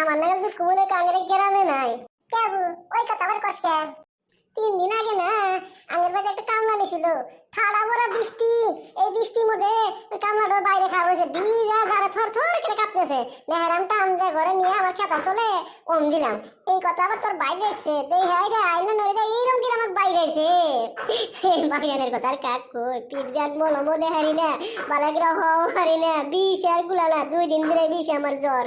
আমার নাগাল দুঃখ মনে কাঙ্গের গ্রামে নাই। কেবু ওই কথা আবার কষ্ট তিন দিন আগে না আগের বাজে একটা কামলা নিছিল। ঠাড়া বড় বৃষ্টি। এই বৃষ্টির মধ্যে ওই বাইরে খাওয়া হয়েছে। বিজা যারা থর থর করে কাঁপতেছে। নেহারাম টান দিয়ে ঘরে নিয়ে আমার খেতাম তোলে। ওম দিলাম। এই কথা আবার তোর ভাই দেখছে? দেই হাই রে, আইলে নড়ে দেয় এইরকম দিন আমার বাইরে এসে বাহিরানের কথা আর কাক কই? পিট গান মলম দেহারি না, বালাগ্রহ হারি না। বিষ আরগুলা না দুই দিন ধরে বিষ আমার জ্বর।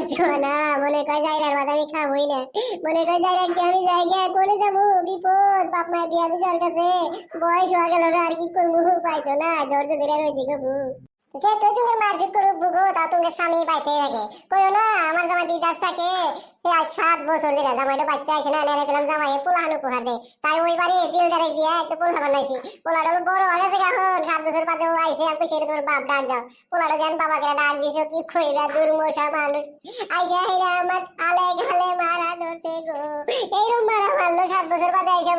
সহ্য হয় না, মনে কয় যাইরার বাদ আমি খাবই না। মনে কয় যাইরা কি আমি জায়গায় করে যাব, বিপদ। বাপ, মায়ের বিয়া কাছে বয়স হওয়া গেল, আর কি করব? পাইতো না ধৈর্য ধরে রয়েছি। যে তুই তুমি মারজিত করুক বুগো তা তোমার স্বামী বাইতে থাকে কইও না, আমার জামাই বিদাস থাকে। আজ সাত বছর বাইতে আসে না জামাই পোলাহান উপহার দে। তাই ওই বাড়ি দিয়া পোলা বানাইছি। পোলাটা হলো বড় হয়ে গেছে এখন। সাত বছর বাদে ও আইসে আমি সেটা বাপ ডাক দাও। পোলাটা যেন বাবাকে ডাক দিছো, কি কইবা দূর মশা মানুষ? আইসে আমার আলে মারা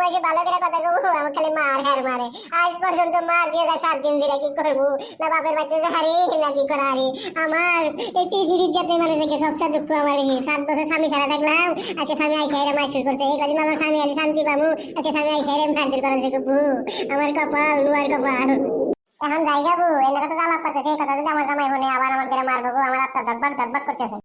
বসে ভালো করে কথা গো আমার খালি মার হ্যার মারে। আজ পর্যন্ত মার দিয়ে যায় সাত দিন ধরে কি করব? না বাপের বাড়িতে যে হারি, না কি করা হারি। আমার এই পৃথিবীর যাতে মানুষকে সবচেয়ে দুঃখ আমার এই সাত বছর স্বামী ছাড়া থাকলাম, আজকে স্বামী আইসে এরম মাইসুর করছে। এই কদিন আমার স্বামী আলি শান্তি পামু আজকে স্বামী আইসে এরম মারধর করেছে গো আমার কপাল লুয়ার কপাল। এখন যাই যাব এর কথা জ্বালা করতেছে, এই কথা যদি আমার জামাই হলে আবার আমার মারবো আমার আত্মা ধকবাক ধকবাক করতেছে।